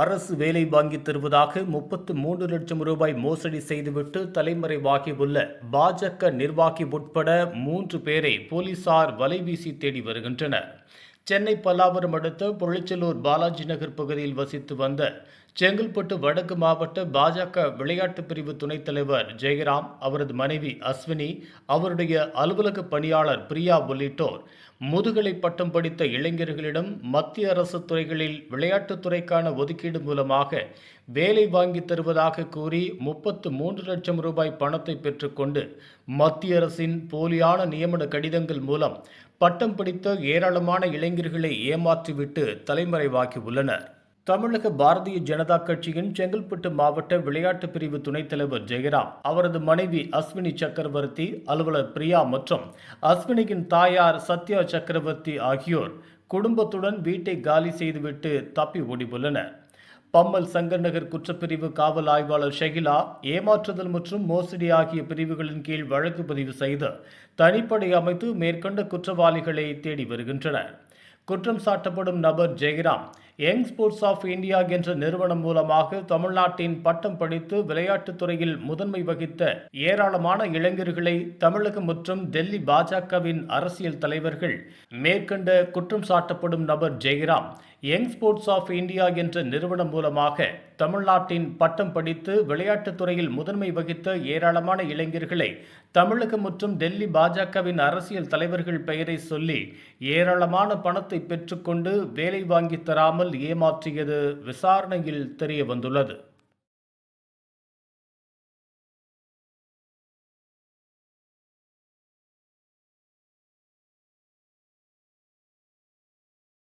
அரசு வேலை வாங்கி தருவதாக முப்பத்து மூன்று லட்சம் ரூபாய் மோசடி செய்துவிட்டு தலைமறைவாகியுள்ள பாஜக நிர்வாகி உட்பட மூன்று பேரை போலீசார் வலைவீசி தேடி வருகின்றனர். சென்னை பல்லாவரம் அடுத்த பொழிச்சலூர் பாலாஜி நகர் பகுதியில் வசித்து வந்த செங்கல்பட்டு வடக்கு மாவட்ட பாஜக விளையாட்டு பிரிவு துணைத் தலைவர் ஜெயராம் அவரது மனைவி அஸ்வினி அவருடைய அலுவலக பணியாளர் பிரியா உள்ளிட்டோர் முதுகலை பட்டம் படித்த இளைஞர்களிடம் மத்திய அரசு துறைகளில் விளையாட்டுத் துறைக்கான ஒதுக்கீடு மூலமாக வேலை வாங்கி தருவதாக கூறி முப்பத்து மூன்று லட்சம் ரூபாய் பணத்தை பெற்றுக்கொண்டு மத்திய அரசின் போலியான நியமன கடிதங்கள் மூலம் பட்டம் படித்த ஏராளமான இளைஞர்களை ஏமாற்றிவிட்டு தலைமறைவாக்கி உள்ளனர். தமிழக பாரதிய ஜனதா கட்சியின் செங்கல்பட்டு மாவட்ட விளையாட்டு பிரிவு துணைத் தலைவர் ஜெயராம் அவரது மனைவி அஸ்வினி சக்கரவர்த்தி அலுவலர் பிரியா மற்றும் அஸ்வினியின் தாயார் சத்யா சக்கரவர்த்தி ஆகியோர் குடும்பத்துடன் வீட்டை காலி செய்துவிட்டு தப்பி ஓடியுள்ளனர். பம்மல் சங்கர் நகர் குற்றப்பிரிவு காவல் ஆய்வாளர் ஷகிலா ஏமாற்றுதல் மற்றும் மோசடி ஆகிய பிரிவுகளின் கீழ் வழக்கு பதிவு செய்து தனிப்படை அமைத்து மேற்கொண்ட குற்றவாளிகளை தேடி வருகின்றனர். குற்றம் சாட்டப்படும் நபர் Jayaram. Young sports of India என்ற நிறுவனம் மூலமாக தமிழ்நாட்டின் பட்டம் படித்து விளையாட்டுத் துறையில் முதன்மை வகித்த ஏராளமான இளைஞர்களை தமிழகம் மற்றும் டெல்லி பாஜகவின் அரசியல் தலைவர்கள் மேற்கண்ட குற்றம் சாட்டப்படும் நபர் Jayaram. Young sports of India என்ற நிறுவனம் மூலமாக தமிழ்நாட்டின் பட்டம் படித்து விளையாட்டுத் துறையில் முதன்மை வகித்த ஏராளமான இளைஞர்களை தமிழகம் மற்றும் டெல்லி பாஜகவின் அரசியல் தலைவர்கள் பெயரை சொல்லி ஏராளமான பணத்தை பெற்றுக்கொண்டு வேலை வாங்கி தராமல் ஏமாற்றியது விசாரணையில் தெரிய வந்துள்ளது.